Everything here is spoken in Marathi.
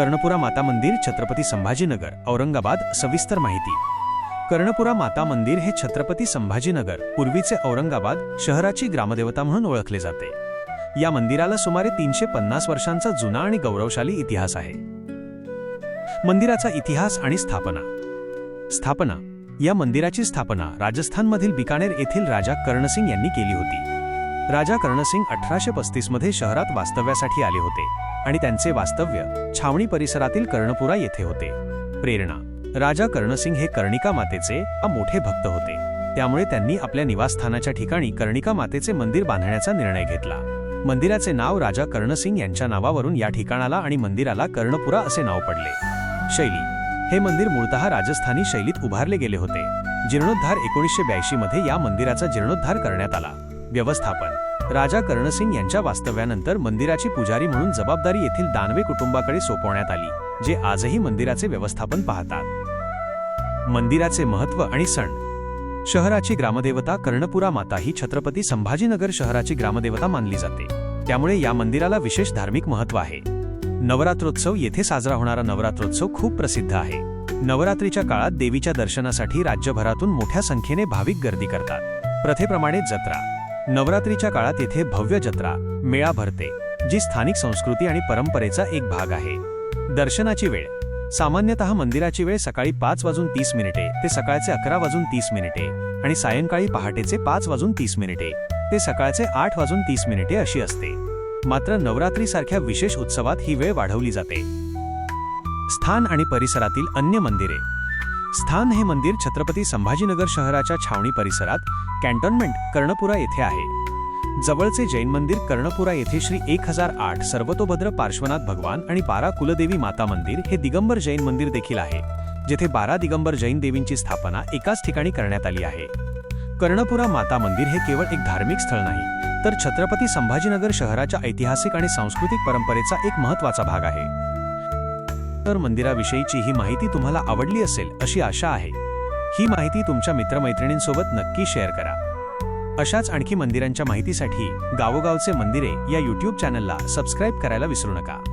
कर्णपुरा माता मंदिर छत्रपती संभाजीनगर औरंगाबाद सविस्तर माहिती. कर्णपुरा माता मंदिर हे छत्रपती संभाजीनगर पूर्वीचे औरंगाबाद शहराची ग्रामदेवता म्हणून ओळखले जाते. या मंदिराला सुमारे तीनशे पन्नास वर्षांचा जुना आणि गौरवशाली इतिहास आहे. मंदिराचा इतिहास आणि स्थापना. स्थापना. या मंदिराची स्थापना राजस्थानमधील बिकानेर येथील राजा कर्णसिंग यांनी केली होती. राजा कर्णसिंग अठराशे पस्तीसमध्ये शहरात वास्तव्यासाठी आले होते आणि त्यांचे वास्तव्य छावणी परिसरातील कर्णपुरा येथे होते. प्रेरणा राजा कर्णसिंग हे कर्णिका मातेचे मोठे भक्त होते. त्यामुळे त्यांनी आपल्या निवासस्थानाच्या ठिकाणी कर्णिका मातेचे मंदिर बांधण्याचा निर्णय घेतला. मंदिराचे नाव राजा कर्णसिंग यांच्या नावावरून या ठिकाणाला आणि मंदिराला कर्णपुरा असे नाव पडले. शैली हे मंदिर मूळतः राजस्थानी शैलीत उभारले गेले होते. जीर्णोद्धार एकोणीसशे ब्याऐंशी मध्ये या मंदिराचा जीर्णोद्धार करण्यात आला. व्यवस्थापन. राजा कर्णसिंग यांच्या वास्तव्यानंतर मंदिराची पुजारी म्हणून जबाबदारी येथील दानवे कुटुंबाकडे सोपवण्यात आली जे आजही मंदिराचे व्यवस्थापन पाहतात. मंदिराचे महत्त्व आणि सण. शहराची ग्रामदेवता कर्णपुरा माता ही छत्रपती संभाजीनगर शहराची ग्रामदेवता मानली जाते. त्यामुळे या मंदिराला विशेष धार्मिक महत्त्व आहे. नवरात्रोत्सव येथे साजरा होणारा नवरात्रोत्सव खूप प्रसिद्ध आहे. नवरात्रीच्या काळात देवीच्या दर्शनासाठी राज्यभरातून मोठ्या संख्येने भाविक गर्दी करतात. प्रथेप्रमाणे जत्रा. नवरात्रीच्या काळात येथे भव्य जत्रा मेळा भरते जी स्थानिक संस्कृती आणि परंपरेचा एक भाग आहे. दर्शनाची वेळ. सामान्यतः मंदिराची वेळ सकाळी पाच वाजून तीस मिनिटे ते सकाळचे अकरा वाजून तीस मिनिटे आणि सायंकाळी पहाटेचे पाच वाजून तीस मिनिटे ते सकाळचे आठ वाजून तीस मिनिटे अशी असते. मात्र नवरात्रीसारख्या विशेष उत्सवात ही वेळ वाढवली जाते. स्थान आणि परिसरातील अन्य मंदिरे. स्थान हे मंदिर छत्रपती संभाजीनगर शहराच्या छावणी परिसरात कॅन्टोन्मेंट कर्णपुरा येथे आहे. जवळचे जैन मंदिर कर्णपुरा येथे श्री एक हजार आठ सर्वतोभद्र पार्श्वनाथ भगवान आणि बारा कुलदेवी माता मंदिर हे दिगंबर जैन मंदिर देखील आहे जेथे बारा दिगंबर जैन देवींची स्थापना एकाच ठिकाणी करण्यात आली आहे. कर्णपुरा माता मंदिर हे केवळ एक धार्मिक स्थळ नाही तर छत्रपती संभाजीनगर शहराच्या ऐतिहासिक आणि सांस्कृतिक परंपरेचा एक महत्त्वाचा भाग आहे. तर मंदिराविषयीची ही माहिती तुम्हाला आवडली असेल अशी आशा आहे. ही माहिती तुमच्या मित्रमैत्रिणींसोबत नक्की शेअर करा. अशाच आणखी मंदिरांच्या माहितीसाठी गावोगावचे मंदिरे या यूट्यूब चॅनलला सबस्क्राईब करायला विसरू नका.